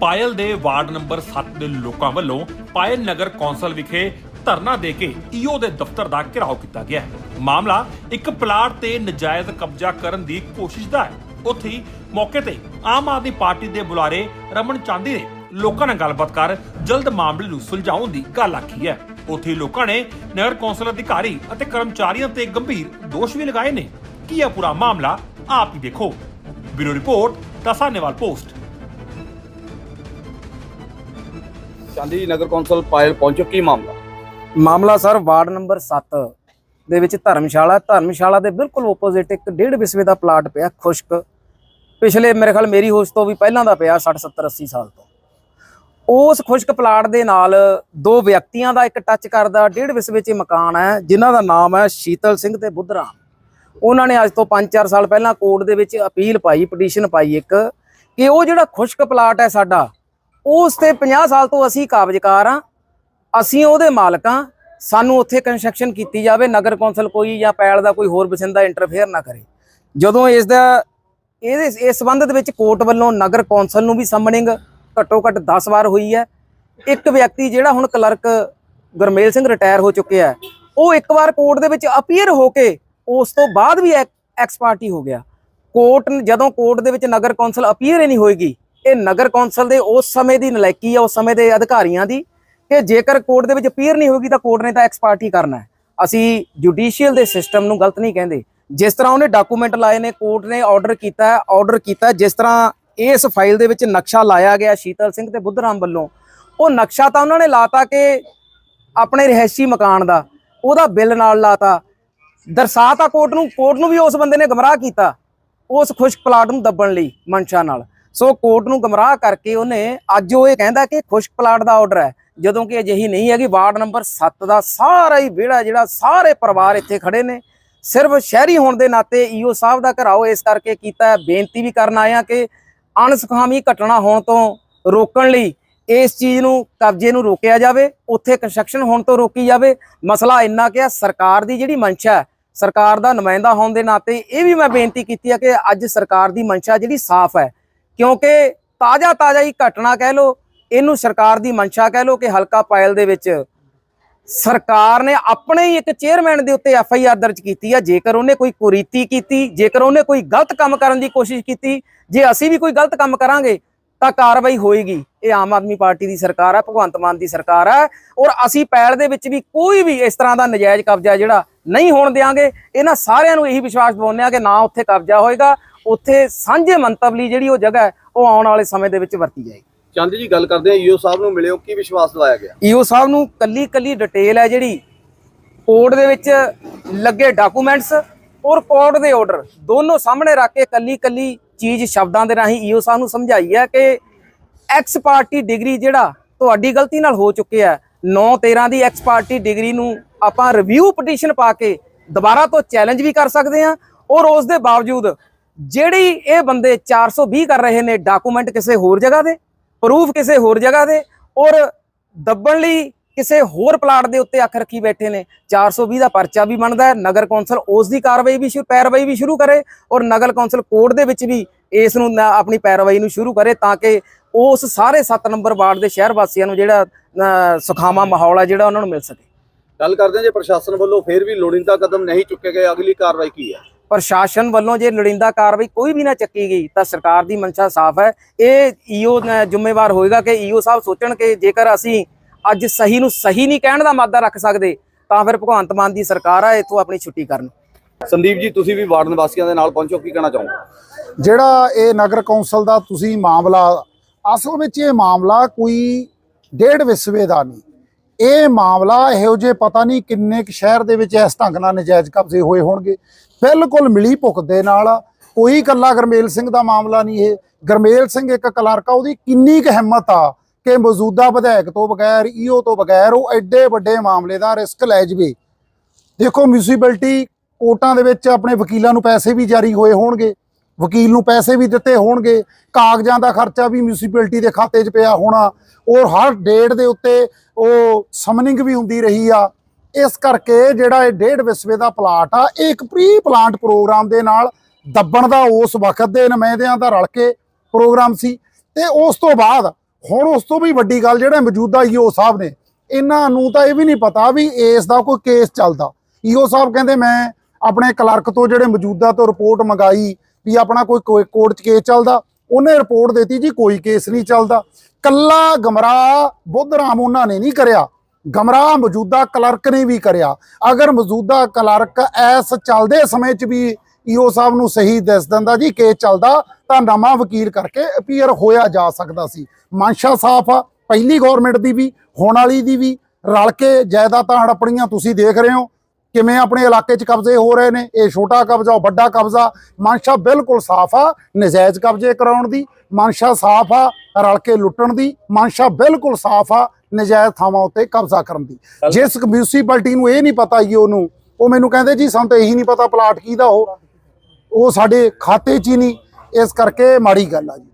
ਪਾਇਲ ਦੇ ward number 7 ਦੇ ਲੋਕਾਂ ਵੱਲੋਂ ਪਾਇਲ ਨਗਰ ਕੌਂਸਲ ਵਿਖੇ ਧਰਨਾ ਦੇ ਕੇ ਈਓ ਦੇ ਦਫ਼ਤਰ ਦਾ ਘਿਰਾਓ ਕੀਤਾ ਗਿਆ ਹੈ। ਮਾਮਲਾ ਇੱਕ ਪਲਾਟ ਤੇ ਨਜਾਇਜ਼ ਕਬਜ਼ਾ ਕਰਨ ਦੀ ਕੋਸ਼ਿਸ਼ ਦਾ ਹੈ। ਉੱਥੇ ਮੌਕੇ ਤੇ ਆਮ ਆਦਮੀ ਪਾਰਟੀ ਦੇ ਬੁਲਾਰੇ ਰਮਨ ਚਾਂਦੀ ਨੇ ਲੋਕਾਂ ਨਾਲ ਗੱਲਬਾਤ ਕਰ ਜਲਦ ਮਾਮਲੇ ਨੂੰ ਸੁਲਝਾਉਣ ਦੀ ਗੱਲ ਆਖੀ ਹੈ। ਉੱਥੇ ਲੋਕਾਂ ਨੇ ਨਗਰ ਕੌਂਸਲ ਅਧਿਕਾਰੀ ਅਤੇ ਕਰਮਚਾਰੀਆਂ ਤੇ ਗੰਭੀਰ ਦੋਸ਼ ਵੀ ਲਗਾਏ ਨੇ। ਕੀ ਇਹ ਪੂਰਾ ਮਾਮਲਾ ਆਪ ਹੀ ਦੇਖੋ। Bureau report Dasanewal post. ਚਾਂਦੀ ਨਗਰ ਕੌਂਸਲ ਪਾਇਲ ਪਹੁੰਚੋ, ਕੀ ਮਾਮਲਾ? ਮਾਮਲਾ ਸਰ ਵਾਰਡ ਨੰਬਰ 7 ਦੇ ਵਿੱਚ ਧਰਮਸ਼ਾਲਾ। ਧਰਮਸ਼ਾਲਾ ਦੇ ਬਿਲਕੁਲ ਆਪੋਜ਼ਿਟ ਇੱਕ ਡੇਢ ਵਿਸਵੇ ਦਾ ਪਲਾਟ ਪਿਆ, ਖੁਸ਼ਕ। ਪਿਛਲੇ ਮੇਰੇ ਖਿਆਲ ਮੇਰੀ ਹੋਸ਼ ਤੋਂ ਵੀ ਪਹਿਲਾਂ ਦਾ ਪਿਆ 60 70 80 ਸਾਲ ਤੋਂ। ਉਸ ਖੁਸ਼ਕ ਪਲਾਟ ਦੇ ਨਾਲ ਦੋ ਵਿਅਕਤੀਆਂ ਦਾ ਇੱਕ ਟੱਚ ਕਰਦਾ, ਡੇਢ ਵਿਸਵੇ 'ਚ ਮਕਾਨ ਹੈ, ਜਿਨ੍ਹਾਂ ਦਾ ਨਾਮ ਹੈ ਸ਼ੀਤਲ ਸਿੰਘ ਤੇ ਬੁੱਧਰਾਮ। ਉਹਨਾਂ ਨੇ ਅੱਜ ਤੋਂ 5-4 ਸਾਲ ਪਹਿਲਾਂ ਕੋਰਟ ਦੇ ਵਿੱਚ ਅਪੀਲ ਪਾਈ, ਪਟੀਸ਼ਨ ਪਾਈ ਇੱਕ ਕਿ ਉਹ ਜਿਹੜਾ ਖੁਸ਼ਕ ਪਲਾਟ ਹੈ ਸਾਡਾ ਉਸ ਤੇ 50 ਸਾਲ ਤੋਂ ਅਸੀਂ ਕਾਬਜ਼ਕਾਰ ਆ ਅਸੀਂ ਉਹਦੇ ਮਾਲਕ ਹਾਂ, ਸਾਨੂੰ ਉੱਥੇ ਕੰਸਟਰਕਸ਼ਨ ਕੀਤੀ ਜਾਵੇ, ਨਗਰ ਕੌਂਸਲ ਕੋਈ ਜਾਂ ਪੈਲ ਦਾ ਕੋਈ ਹੋਰ ਬਸਿੰਦਾ ਇੰਟਰਫੇਅਰ ਨਾ ਕਰੇ। ਜਦੋਂ ਇਸ ਦਾ ਇਹਦੇ ਇਸ ਸੰਬੰਧ ਦੇ ਵਿੱਚ ਕੋਰਟ ਵੱਲੋਂ ਨਗਰ ਕੌਂਸਲ ਨੂੰ ਵੀ ਸਮਨਿੰਗ ਘੱਟੋ ਘੱਟ 10 ਵਾਰ ਹੋਈ ਹੈ। ਇੱਕ ਵਿਅਕਤੀ ਜਿਹੜਾ ਹੁਣ ਕਲਰਕ ਗੁਰਮੇਲ ਸਿੰਘ ਰਿਟਾਇਰ ਹੋ ਚੁੱਕਿਆ ਉਹ ਇੱਕ ਵਾਰ ਕੋਰਟ ਦੇ ਵਿੱਚ ਅਪੀਅਰ ਹੋ ਕੇ ਉਸ ਤੋਂ ਬਾਅਦ ਵੀ ਐਕਸ ਪਾਰਟੀ ਹੋ ਗਿਆ। ਕੋਰਟ ਜਦੋਂ ਕੋਰਟ ਦੇ ਵਿੱਚ ਨਗਰ ਕੌਂਸਲ ਅਪੀਅਰ ਹੀ ਨਹੀਂ ਹੋਏਗੀ ਇਹ ਨਗਰ ਕੌਂਸਲ ਦੇ ਉਸ ਸਮੇਂ ਦੀ ਨਲਾਇਕੀ ਆ, ਉਸ ਸਮੇਂ ਦੇ ਅਧਿਕਾਰੀਆਂ ਦੀ ਕਿ ਜੇਕਰ ਕੋਰਟ ਦੇ ਵਿੱਚ ਅਪੀਅਰ ਨਹੀਂ ਹੋਗੀ ਤਾਂ ਕੋਰਟ ਨੇ ਤਾਂ ਐਕਸਪਰਟ ਹੀ ਕਰਨਾ ਅਸੀਂ ਜੁਡੀਸ਼ੀਅਲ ਦੇ ਸਿਸਟਮ ਨੂੰ ਗਲਤ ਨਹੀਂ ਕਹਿੰਦੇ। ਜਿਸ ਤਰ੍ਹਾਂ ਉਹਨੇ ਡਾਕੂਮੈਂਟ ਲਾਏ ਨੇ, ਕੋਰਟ ਨੇ ਆਰਡਰ ਕੀਤਾ ਆਰਡਰ ਕੀਤਾ ਜਿਸ ਤਰ੍ਹਾਂ ਇਸ ਫਾਈਲ ਦੇ ਵਿੱਚ ਨਕਸ਼ਾ ਲਾਇਆ ਗਿਆ ਸ਼ੀਤਲ ਸਿੰਘ ਤੇ ਬੁੱਧਰਾਮ ਵੱਲੋਂ, ਉਹ ਨਕਸ਼ਾ ਤਾਂ ਉਹਨਾਂ ਨੇ ਲਾਤਾ ਕਿ ਆਪਣੇ ਰਹਿਸ਼ੀ ਮਕਾਨ ਦਾ, ਉਹਦਾ ਬਿੱਲ ਨਾਲ ਲਾਤਾ। ਦਰਸਾਤਾ ਕੋਰਟ ਨੂੰ ਕੋਰਟ ਨੂੰ ਵੀ ਉਸ ਬੰਦੇ ਨੇ ਗਮਰਾਹ ਕੀਤਾ, ਉਸ ਖੁਸ਼ਕ ਪਲਾਟ ਨੂੰ ਦੱਬਣ ਲਈ ਮਨਸ਼ਾ ਨਾਲ। ਸੋ ਕੋਰਟ ਨੂੰ ਗਮਰਾਹ ਕਰਕੇ ਉਹਨੇ ਅੱਜ ਉਹ ਇਹ ਕਹਿੰਦਾ ਕਿ ਖੁਸ਼ਕ ਪਲਾਟ ਦਾ ਆਰਡਰ ਹੈ। ਜਦੋਂ ਕਿ ਅਜਿਹੀ ਨਹੀਂ ਹੈਗੀ, ਵਾਰਡ ਨੰਬਰ 7 ਦਾ ਸਾਰਾ ਹੀ ਵਿਹੜਾ ਜਿਹੜਾ ਸਾਰੇ ਪਰਿਵਾਰ ਇੱਥੇ ਖੜੇ ਨੇ। ਸਿਰਫ ਸ਼ਹਿਰੀ ਹੋਣ ਦੇ ਨਾਤੇ ਈਓ ਸਾਹਿਬ ਦਾ ਘਰਾਓ ਇਸ ਕਰਕੇ ਕੀਤਾ ਬੇਨਤੀ ਵੀ ਕਰਨ ਆਇਆ ਕਿ ਅਣਸੁਖਾਮੀ ਘਟਨਾ ਹੋਣ ਤੋਂ ਰੋਕਣ ਲਈ ਇਸ ਚੀਜ਼ ਨੂੰ, ਕਬਜ਼ੇ ਨੂੰ ਰੋਕਿਆ ਜਾਵੇ, ਉੱਥੇ ਕੰਸਟਰਕਸ਼ਨ ਹੋਣ ਤੋਂ ਰੋਕੀ ਜਾਵੇ। ਮਸਲਾ ਇੰਨਾ ਕਿ ਸਰਕਾਰ ਦੀ ਜਿਹੜੀ ਮਨਸ਼ਾ ਹੈ, ਸਰਕਾਰ ਦਾ ਨੁਮਾਇੰਦਾ ਹੋਣ ਦੇ ਨਾਤੇ ਇਹ ਵੀ ਮੈਂ ਬੇਨਤੀ ਕੀਤੀ ਹੈ ਕਿ ਅੱਜ ਸਰਕਾਰ ਦੀ ਮਨਸ਼ਾ ਜਿਹੜੀ ਸਾਫ਼ ਹੈ ਕਿਉਂਕਿ ਤਾਜ਼ਾ ਤਾਜ਼ਾ ਹੀ ਘਟਨਾ ਕਹਿ ਲੋ ਇਹਨੂੰ ਸਰਕਾਰ ਦੀ ਮਨਸ਼ਾ ਕਹਿ ਲੋ ਕਿ ਹਲਕਾ ਪਾਇਲ ਦੇ ਵਿੱਚ ਸਰਕਾਰ ਨੇ ਆਪਣੇ ਹੀ ਇੱਕ ਚੇਅਰਮੈਨ ਦੇ ਉੱਤੇ ਐਫ ਆਈ ਆਰ ਦਰਜ ਕੀਤੀ ਹੈ ਜੇਕਰ ਉਹਨੇ ਕੋਈ ਕੁਰੀਤੀ ਕੀਤੀ, ਜੇਕਰ ਉਹਨੇ ਕੋਈ ਗਲਤ ਕੰਮ ਕਰਨ ਦੀ ਕੋਸ਼ਿਸ਼ ਕੀਤੀ, ਜੇ ਅਸੀਂ ਵੀ ਕੋਈ ਗਲਤ ਕੰਮ ਕਰਾਂਗੇ, ਤਾਂ ਕਾਰਵਾਈ ਹੋਏਗੀ। ਇਹ ਆਮ ਆਦਮੀ ਪਾਰਟੀ ਦੀ ਸਰਕਾਰ ਹੈ ਭਗਵੰਤ ਮਾਨ ਦੀ ਸਰਕਾਰ ਹੈ ਔਰ ਅਸੀਂ ਪੈਲ ਦੇ ਵਿੱਚ ਵੀ ਕੋਈ ਵੀ ਇਸ ਤਰ੍ਹਾਂ ਦਾ ਨਜਾਇਜ਼ ਕਬਜ਼ਾ ਜਿਹੜਾ ਨਹੀਂ ਹੋਣ ਦੇਵਾਂਗੇ ਇਹਨਾਂ ਸਾਰਿਆਂ ਨੂੰ ਇਹੀ ਵਿਸ਼ਵਾਸ ਦਿਵਾਉਂਦੇ ਆ ਕਿ ਨਾ ਉੱਥੇ ਕਬਜ਼ਾ ਹੋਏਗਾ ਉੱਥੇ ਸਾਂਝੇ ਮੰਤਵ ਲਈ ਜਿਹੜੀ ਉਹ ਜਗ੍ਹਾ ਹੈ ਉਹ ਆਉਣ ਵਾਲੇ ਸਮੇਂ ਦੇ ਵਿੱਚ ਵਰਤੀ ਜਾਏਗੀ। ਚਾਂਦੀ ਜੀ ਗੱਲ ਕਰਦੇ ਆ ਈਓ ਸਾਹਿਬ ਨੂੰ ਮਿਲਿਓ ਕੀ ਵਿਸ਼ਵਾਸ ਦਿਵਾਇਆ ਗਿਆ? ਈਓ ਸਾਹਿਬ ਨੂੰ ਕੱਲੀ ਕੱਲੀ ਡਿਟੇਲ ਹੈ ਜਿਹੜੀ ਕੋਰਟ ਦੇ ਵਿੱਚ ਲੱਗੇ ਡਾਕੂਮੈਂਟਸ ਔਰ ਕੋਰਟ ਦੇ ਆਰਡਰ ਦੋਨੋਂ ਸਾਹਮਣੇ ਰੱਖ ਕੇ ਕੱਲੀ ਕੱਲੀ ਚੀਜ਼ ਸ਼ਬਦਾਂ ਦੇ ਰਾਹੀਂ ਈਓ ਸਾਹਿਬ ਨੂੰ ਸਮਝਾਈ ਹੈ ਕਿ ਐਕਸ ਪਾਰਟੀ ਡਿਗਰੀ ਜਿਹੜਾ ਤੁਹਾਡੀ ਗਲਤੀ ਨਾਲ ਹੋ ਚੁੱਕਿਆ 9 13 ਦੀ ਐਕਸ ਪਾਰਟੀ ਡਿਗਰੀ ਨੂੰ ਆਪਾਂ ਰਿਵਿਊ ਪਟੀਸ਼ਨ ਪਾ ਕੇ ਦੁਬਾਰਾ ਤੋਂ ਚੈਲੰਜ ਵੀ ਕਰ ਸਕਦੇ ਹਾਂ। ਔਰ ਉਸ ਦੇ ਬਾਵਜੂਦ ਜਿਹੜੀ ਇਹ ਬੰਦੇ 420 ਕਰ ਰਹੇ ਨੇ ਡਾਕੂਮੈਂਟ ਕਿਸੇ ਹੋਰ ਜਗ੍ਹਾ ਦੇ ਪ੍ਰੂਫ ਕਿਸੇ ਹੋਰ ਜਗ੍ਹਾ ਦੇ, ਔਰ ਦੱਬਣ ਲਈ ਕਿਸੇ ਹੋਰ ਪਲਾਟ ਦੇ ਉੱਤੇ ਅੱਖ ਰੱਖੀ ਬੈਠੇ ਨੇ 420 ਦਾ ਪਰਚਾ ਵੀ ਬਣਦਾ ਹੈ, ਨਗਰ ਕੌਂਸਲ ਉਸ ਦੀ ਕਾਰਵਾਈ ਵੀ ਸ਼ੁਰੂ, ਪੈਰਵਾਈ ਵੀ ਸ਼ੁਰੂ ਕਰੇ, ਔਰ ਨਗਰ ਕੌਂਸਲ ਕੋਰਟ ਦੇ ਵਿੱਚ ਵੀ ਇਸ ਨੂੰ ਆਪਣੀ ਪੈਰਵਾਈ ਨੂੰ ਸ਼ੁਰੂ ਕਰੇ, ਤਾਂ ਕਿ ਉਸ ਸਾਰੇ 7 ਨੰਬਰ ਵਾਰਡ ਦੇ ਸ਼ਹਿਰ ਵਾਸੀਆਂ ਨੂੰ ਜਿਹੜਾ ਸੁਖਾਵਾਂ ਮਾਹੌਲ ਹੈ ਜਿਹੜਾ ਉਹਨਾਂ ਨੂੰ ਮਿਲ ਸਕੇ। ਗੱਲ ਕਰਦੇ ਆ ਜੇ ਪ੍ਰਸ਼ਾਸਨ ਵੱਲੋਂ ਫੇਰ ਵੀ ਲੋੜੀਂਦਾ ਕਦਮ ਨਹੀਂ ਚੁੱਕੇ ਗਏ ਅਗਲੀ ਕਾਰਵਾਈ ਕੀ ਹੈ? ਪ੍ਰਸ਼ਾਸਨ ਵੱਲੋਂ ਜੇ ਲੋੜੀਂਦਾ ਕਾਰਵਾਈ ਕੋਈ ਵੀ ਨਾ ਚੱਕੀ ਗਈ ਤਾਂ ਸਰਕਾਰ ਦੀ ਮਨਸ਼ਾ ਸਾਫ਼ ਹੈ। ਇਹ ਈਓ ਜ਼ਿੰਮੇਵਾਰ ਹੋਏਗਾ ਕਿ ਈਓ ਸਾਹਿਬ ਸੋਚਣ ਕਿ ਜੇਕਰ ਅਸੀਂ ਅੱਜ ਸਹੀ ਨੂੰ ਸਹੀ ਨਹੀਂ ਕਹਿਣ ਦਾ ਮਾਦਾ ਰੱਖ ਸਕਦੇ ਤਾਂ ਫਿਰ ਭਗਵੰਤ ਮਾਨ ਦੀ ਸਰਕਾਰ ਆ ਇਥੋਂ ਆਪਣੀ ਛੁੱਟੀ ਕਰਨ। ਸੰਦੀਪ ਜੀ ਤੁਸੀਂ ਵੀ ਵਾਰਡ ਨਿਵਾਸੀਆਂ ਦੇ ਨਾਲ ਪਹੁੰਚੋ ਕੀ ਕਹਿਣਾ ਚਾਹੋਗੇ? ਜਿਹੜਾ ਇਹ ਨਗਰ ਕੌਂਸਲ ਦਾ ਤੁਸੀਂ ਮਾਮਲਾ ਅਸਲ ਵਿੱਚ ਇਹ ਮਾਮਲਾ ਕੋਈ ਡੇਢ ਵਿਸਵੇ ਦਾ ਨਹੀਂ। ਇਹ ਮਾਮਲਾ ਇਹੋ ਜੇ ਪਤਾ ਨਹੀਂ ਕਿੰਨੇ ਕੁ ਸ਼ਹਿਰ ਦੇ ਵਿੱਚ ਇਸ ਢੰਗ ਨਾਲ ਨਜਾਇਜ਼ ਕਬਜ਼ੇ ਹੋਏ ਹੋਣਗੇ। ਬਿਲਕੁਲ ਮਿਲੀ ਭੁਗਤ ਦੇ ਨਾਲ ਕੋਈ ਇਕੱਲਾ ਗਰਮੇਲ ਸਿੰਘ ਦਾ ਮਾਮਲਾ ਨਹੀਂ ਇਹ। ਗਰਮੇਲ ਸਿੰਘ ਇੱਕ ਕਲਰਕ ਆ, ਉਹਦੀ ਕਿੰਨੀ ਕੁ ਹਿੰਮਤ ਆ ਕਿ ਮੌਜੂਦਾ ਵਿਧਾਇਕ ਤੋਂ ਬਗੈਰ ਈਓ ਤੋਂ ਬਗੈਰ ਉਹ ਐਡੇ ਵੱਡੇ ਮਾਮਲੇ ਦਾ ਰਿਸਕ ਲੈ ਜਵੇ। ਦੇਖੋ ਮਿਊਨਿਸਪੈਲਿਟੀ ਕੋਰਟਾਂ ਦੇ ਵਿੱਚ ਆਪਣੇ ਵਕੀਲਾਂ ਨੂੰ ਪੈਸੇ ਵੀ ਜਾਰੀ ਹੋਏ ਹੋਣਗੇ। ਵਕੀਲ ਨੂੰ ਪੈਸੇ ਵੀ ਦਿੱਤੇ ਹੋਣਗੇ, ਕਾਗਜ਼ਾਂ ਦਾ ਖਰਚਾ ਵੀ ਮਿਊਨਿਸਪੈਲਿਟੀ ਦੇ ਖਾਤੇ 'ਚ ਪਿਆ ਹੋਣਾ, ਔਰ ਹਰ ਡੇਟ ਦੇ ਉੱਤੇ ਉਹ ਸਮਨਿੰਗ ਵੀ ਹੁੰਦੀ ਰਹੀ ਆ। ਇਸ ਕਰਕੇ ਜਿਹੜਾ ਇਹ ਡੇਢ ਵਿਸਵੇ ਦਾ ਪਲਾਟ ਆ, ਇਹ ਇੱਕ ਪ੍ਰੀ ਪਲਾਂਟ ਪ੍ਰੋਗਰਾਮ ਦੇ ਨਾਲ ਦੱਬਣ ਦਾ ਉਸ ਵਕਤ ਦੇ ਨੁਮਾਇੰਦਿਆਂ ਦਾ ਰਲ ਕੇ ਪ੍ਰੋਗਰਾਮ ਸੀ। ਤੇ ਉਸ ਤੋਂ ਬਾਅਦ ਹੁਣ ਉਸ ਤੋਂ ਵੀ ਵੱਡੀ ਗੱਲ ਜਿਹੜੇ ਮੌਜੂਦਾ ਈਓ ਸਾਹਿਬ ਨੇ, ਇਹਨਾਂ ਨੂੰ ਤਾਂ ਇਹ ਵੀ ਨਹੀਂ ਪਤਾ ਵੀ ਇਸ ਦਾ ਕੋਈ ਕੇਸ ਚੱਲਦਾ। ਈਓ ਸਾਹਿਬ ਕਹਿੰਦੇ, ਮੈਂ ਆਪਣੇ ਕਲਰਕ ਤੋਂ ਜਿਹੜੇ ਮੌਜੂਦਾ ਤੋਂ ਰਿਪੋਰਟ ਮੰਗਾਈ ਵੀ ਆਪਣਾ ਕੋਈ ਕੋਈ ਕੋਰਟ 'ਚ ਕੇਸ ਚੱਲਦਾ, ਉਹਨੇ ਰਿਪੋਰਟ ਦਿੱਤੀ ਜੀ ਕੋਈ ਕੇਸ ਨਹੀਂ ਚੱਲਦਾ। ਕੱਲਾ ਗਮਰਾਹ, ਬੁੱਧ ਰਾਮ ਉਹਨਾਂ ਨੇ ਨਹੀਂ ਕਰਿਆ। ਗਮਰਾਹ ਮੌਜੂਦਾ ਕਲਰਕ ਨੇ ਵੀ ਕਰਿਆ। ਅਗਰ ਮੌਜੂਦਾ ਕਲਰਕ ਐਸ ਚੱਲਦੇ ਸਮੇਂ 'ਚ ਵੀ ਈਓ ਸਾਹਿਬ ਨੂੰ ਸਹੀ ਦੱਸ ਦਿੰਦਾ ਜੀ ਕੇਸ ਚੱਲਦਾ, ਤਾਂ ਨਵਾਂ ਵਕੀਲ ਕਰਕੇ ਅਪੀਅਰ ਹੋਇਆ ਜਾ ਸਕਦਾ ਸੀ। ਮਨਸ਼ਾ ਸਾਫ਼ ਆ, ਪਹਿਲੀ ਗਵਰਨਮੈਂਟ ਦੀ ਵੀ, ਹੁਣ ਵਾਲੀ ਦੀ ਵੀ। ਰਲ ਕੇ ਜਾਇਦਾਦਾਂ ਹੜਪਣੀਆਂ ਤੁਸੀਂ ਦੇਖ ਰਹੇ ਹੋ। ਕਿਵੇਂ ਆਪਣੇ ਇਲਾਕੇ 'ਚ ਕਬਜ਼ੇ ਹੋ ਰਹੇ ਨੇ? ਇਹ ਛੋਟਾ ਕਬਜ਼ਾ ਉਹ ਵੱਡਾ ਕਬਜ਼ਾ? ਮਨਸ਼ਾ ਬਿਲਕੁਲ ਸਾਫ਼ ਆ ਨਜਾਇਜ਼ ਕਬਜ਼ੇ ਕਰਾਉਣ ਦੀ। ਮਨਸ਼ਾ ਸਾਫ਼ ਆ ਰਲ ਕੇ ਲੁੱਟਣ ਦੀ। ਮਨਸ਼ਾ ਬਿਲਕੁਲ ਸਾਫ਼ ਆ ਨਜਾਇਜ਼ ਥਾਵਾਂ ਉੱਤੇ ਕਬਜ਼ਾ ਕਰਨ ਦੀ। ਜਿਸ ਮਿਊਨਿਸਪੈਲਿਟੀ ਨੂੰ ਇਹ ਨਹੀਂ ਪਤਾ ਜੀ ਉਹਨੂੰ ਉਹ ਮੈਨੂੰ ਕਹਿੰਦੇ ਜੀ ਸਾਨੂੰ ਤਾਂ ਇਹੀ ਨਹੀਂ ਪਤਾ ਪਲਾਟ ਕਿਹਦਾ ਉਹ। ਉਹ ਸਾਡੇ ਖਾਤੇ 'ਚ ਹੀ ਨਹੀਂ। ਇਸ ਕਰਕੇ ਮਾੜੀ ਗੱਲ ਆ ਜੀ।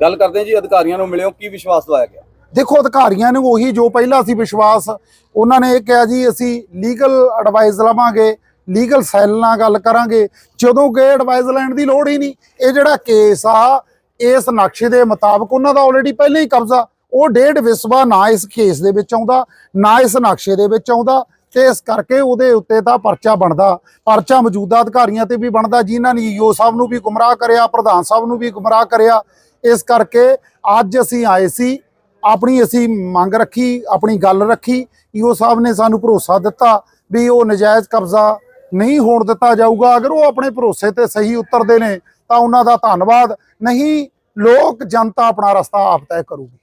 ਗੱਲ ਕਰਦੇ ਜੀ ਅਧਿਕਾਰੀਆਂ ਨੂੰ ਮਿਲਿਓ ਕੀ ਵਿਸ਼ਵਾਸ ਦਵਾਇਆ ਗਿਆ? ਦੇਖੋ ਅਧਿਕਾਰੀਆਂ ਨੂੰ ਉਹੀ ਜੋ ਪਹਿਲਾਂ ਸੀ ਵਿਸ਼ਵਾਸ, ਉਹਨਾਂ ਨੇ ਇਹ ਕਿਹਾ ਜੀ, ਅਸੀਂ ਲੀਗਲ ਐਡਵਾਈਸ ਲਵਾਂਗੇ ਲੀਗਲ ਸੈੱਲ ਨਾਲ ਗੱਲ ਕਰਾਂਗੇ। ਜਦੋਂ ਕਿ ਐਡਵਾਈਸ ਲੈਣ ਦੀ ਲੋੜ ਹੀ ਨਹੀਂ। ਇਹ ਜਿਹੜਾ ਕੇਸ ਆ, ਇਸ ਨਕਸ਼ੇ ਦੇ ਮੁਤਾਬਕ ਉਹਨਾਂ ਦਾ ਆਲਰੇਡੀ ਪਹਿਲਾਂ ਹੀ ਕਬਜ਼ਾ। ਉਹ ਡੇਢ ਵਿਸਵਾ ਨਾ ਇਸ ਕੇਸ ਦੇ ਵਿੱਚ ਆਉਂਦਾ, ਨਾ ਇਸ ਨਕਸ਼ੇ ਦੇ ਵਿੱਚ ਆਉਂਦਾ ਤੇ ਇਸ ਕਰਕੇ ਉਹਦੇ ਉੱਤੇ ਤਾਂ ਪਰਚਾ ਬਣਦਾ। ਪਰਚਾ ਮੌਜੂਦਾ ਅਧਿਕਾਰੀਆਂ ਤੇ ਵੀ ਬਣਦਾ, ਜਿਨ੍ਹਾਂ ਨੇ ਈਓ ਸਾਹਿਬ ਨੂੰ ਵੀ ਗੁੰਮਰਾਹ ਕਰਿਆ, ਪ੍ਰਧਾਨ ਸਾਹਿਬ ਨੂੰ ਵੀ ਗੁੰਮਰਾਹ ਕਰਿਆ। ਇਸ ਕਰਕੇ ਅੱਜ ਅਸੀਂ ਆਏ ਸੀ ਆਪਣੀ ਅਸੀਂ ਮੰਗ ਰੱਖੀ ਆਪਣੀ ਗੱਲ ਰੱਖੀ ਈਓ ਸਾਹਿਬ ਨੇ ਸਾਨੂੰ ਭਰੋਸਾ ਦਿੱਤਾ ਵੀ ਉਹ ਨਜਾਇਜ਼ ਕਬਜ਼ਾ ਨਹੀਂ ਹੋਣ ਦਿੱਤਾ ਜਾਊਗਾ। ਅਗਰ ਉਹ ਆਪਣੇ ਭਰੋਸੇ ਤੇ ਸਹੀ ਉਤਰਦੇ ਨੇ ਤਾਂ ਉਹਨਾਂ ਦਾ ਧੰਨਵਾਦ। ਨਹੀਂ ਲੋਕ ਜਨਤਾ ਆਪਣਾ ਰਸਤਾ ਆਪ ਤੈਅ ਕਰੂਗੀ।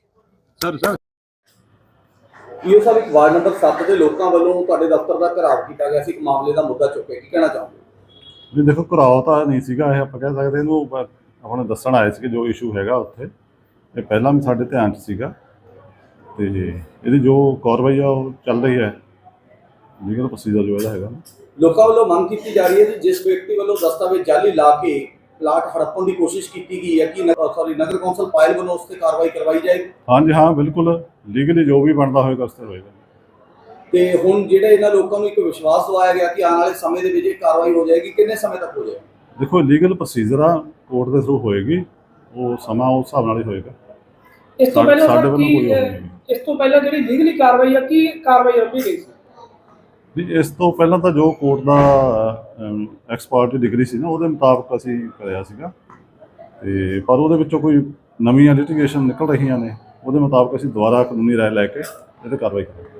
ਈਓ ਸਾਹਿਬ ਇੱਕ ਵਾਰਡ ਨੰਬਰ 7 ਦੇ ਲੋਕਾਂ ਵੱਲੋਂ ਤੁਹਾਡੇ ਦਫ਼ਤਰ ਦਾ ਘਰਾਵ ਕੀਤਾ ਗਿਆ ਸੀ ਇੱਕ ਮਾਮਲੇ ਦਾ ਮੁੱਦਾ ਚੁੱਕਿਆ ਕੀ ਕਹਿਣਾ ਚਾਹੋਗੇ? ਵੀ ਦੇਖੋ ਘਰਾਓ ਤਾਂ ਨਹੀਂ ਸੀਗਾ ਇਹ ਆਪਾਂ ਕਹਿ ਸਕਦੇ ਇਹਨੂੰ ਆਪਾਂ ਨੂੰ ਦੱਸਣ ਆਏ ਸੀ ਕਿ ਜੋ ਇਸ਼ੂ ਹੈਗਾ ਉੱਥੇ ਇਹ ਪਹਿਲਾਂ ਵੀ ਸਾਡੇ ਧਿਆਨ 'ਚ ਸੀਗਾ। ਤੇ ਇਹਦੀ ਜੋ ਕਾਰਵਾਈ ਆ ਉਹ ਚੱਲ ਰਹੀ ਹੈ ਲੀਗਲ ਪ੍ਰੋਸੀਜਰ ਜੋ ਇਹਦਾ ਹੈਗਾ ਲੋਕਾਂ ਵੱਲੋਂ ਮੰਗ ਕੀਤੀ ਜਾ ਰਹੀ ਹੈ ਕਿ ਜਿਸ ਵਿਅਕਤੀ ਵੱਲੋਂ ਦਸਤਾਵੇਜ਼ ਜਾਲੀ ਲਾ ਕੇ ਪਲਾਟ ਹੜੱਪਣ ਦੀ ਕੋਸ਼ਿਸ਼ ਕੀਤੀ ਗਈ ਹੈ ਕਿ ਸੌਰੀ ਨਗਰ ਕੌਂਸਲ ਪਾਇਲ ਵੱਲੋਂ ਉਸ ਤੇ ਕਾਰਵਾਈ ਕਰਵਾਈ ਜਾਏਗੀ ਹਾਂਜੀ ਹਾਂ ਬਿਲਕੁਲ ਲੀਗਲੀ ਜੋ ਵੀ ਬਣਦਾ ਹੋਏਗਾ ਉਸ ਤੇ ਹੋਏਗਾ ਤੇ ਹੁਣ ਜਿਹੜੇ ਇਹਨਾਂ ਲੋਕਾਂ ਨੂੰ ਇੱਕ ਵਿਸ਼ਵਾਸ ਦਵਾਇਆ ਗਿਆ ਕਿ ਆਉਣ ਵਾਲੇ ਸਮੇਂ ਦੇ ਵਿੱਚ ਇਹ ਕਾਰਵਾਈ ਹੋ ਜਾਏਗੀ ਕਿੰਨੇ ਸਮੇਂ ਤੱਕ ਹੋ ਜਾਏਗੀ? ਦੇਖੋ ਲੀਗਲ ਪ੍ਰੋਸੀਜਰ ਆ ਕੋਰਟ ਦੇ ਥਰੂ ਹੋਏਗੀ ਉਹ ਸਮਾਂ ਉਸ ਹਿਸਾਬ ਨਾਲ ਹੀ ਹੋਏਗਾ। ਇਸ ਤੋਂ ਪਹਿਲਾਂ ਸਾਡੇ ਵੱਲੋਂ ਕੀ ਕੋਈ ਇਸ ਤੋਂ ਪਹਿਲਾਂ ਜਿਹੜੀ ਲੀਗਲੀ ਕਾਰਵਾਈ ਆ, ਕੀ ਕਾਰਵਾਈ ਰੱਖੀ ਗਈ ਸੀ? ਵੀ ਇਸ ਤੋਂ ਪਹਿਲਾਂ ਤਾਂ ਜੋ ਕੋਰਟ ਦਾ ਐਕਸਪਰਟ ਡਿਗਰੀ ਸੀ ਨਾ, ਉਹਦੇ ਮੁਤਾਬਕ ਅਸੀਂ ਕਰਿਆ ਸੀਗਾ। ਤੇ ਪਰ ਉਹਦੇ ਵਿੱਚੋਂ ਕੋਈ ਨਵੀਆਂ ਲਿਟੀਗੇਸ਼ਨ ਨਿਕਲ ਰਹੀਆਂ ਨੇ, ਉਹਦੇ ਮੁਤਾਬਕ ਅਸੀਂ ਦੁਬਾਰਾ ਕਾਨੂੰਨੀ ਰਾਏ ਲੈ ਕੇ ਇਹਦੇ ਕਾਰਵਾਈ ਕਰਾਂਗੇ।